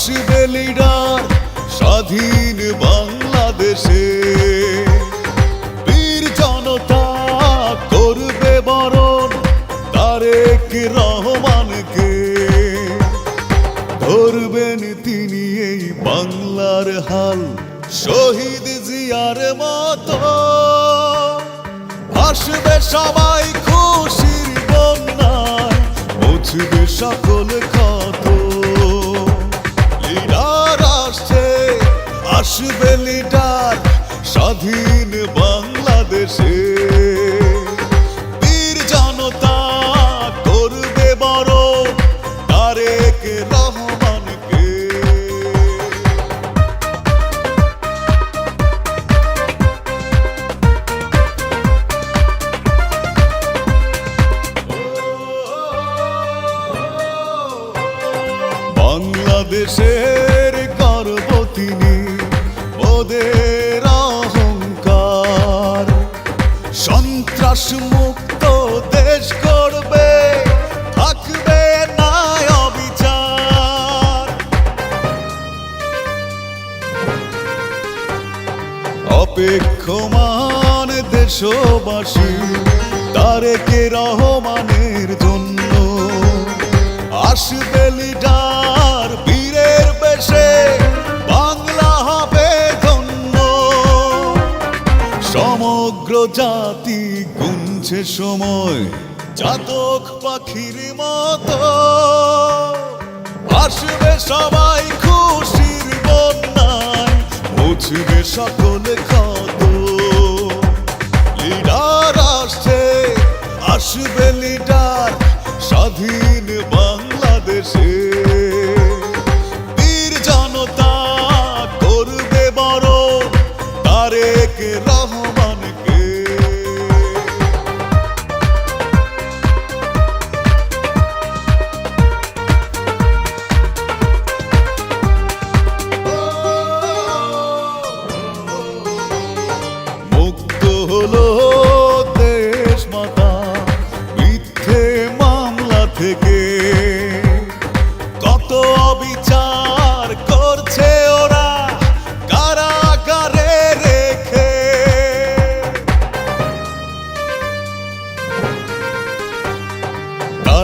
আসবে লিডার স্বাধীন বাংলাদেশে। বীর জনতা করবে বরণ তারেক রহমানকে। ধরবেন তিনি এই বাংলার হাল শহীদ জিয়ার মতো। আসবে সবাই খুশির বন্যায়, মুছবে সকল ক্ষত। আসবে লিডার স্বাধীন বাংলাদেশে। বীর জনতা করবে বড় তারেক রহমানকে। তিনি ওদের অহংকার। সন্ত্রাস মুক্ত দেশ করবে থাকবে না অবিচার। অপেক্ষমান দেশবাসী, তারেকে রহমানের জন্য। আসবে লিডার বীরের বেশে সমগ্র জাতি গুনছে সময় জাতক পাখির মতো। আসবে সবাই খুশির বন্যায়, মুছবে সকল ক্ষত। লিডার আসছে, আসবে লিডার স্বাধীন বাংলাদেশে।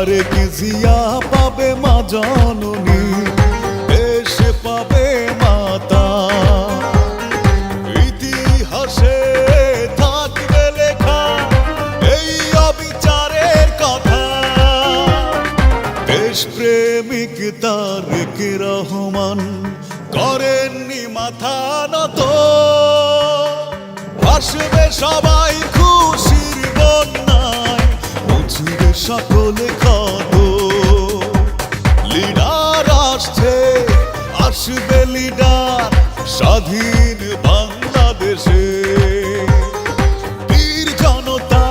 তারেক জিয়া পাবে মা জননী? দেশ পাবে মাতা। ইতিহাসে থাকবে লেখা এই অবিচারের কথা। দেশ প্রেমিক তারেক রহমান করেননি মাথা নত। আসবে সবাই মুছবে সকলে কত লিডার আসছে আসবে লিডার স্বাধীন বাংলাদেশে। বীর জনতা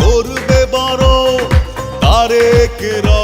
করবে বড় তারেক রা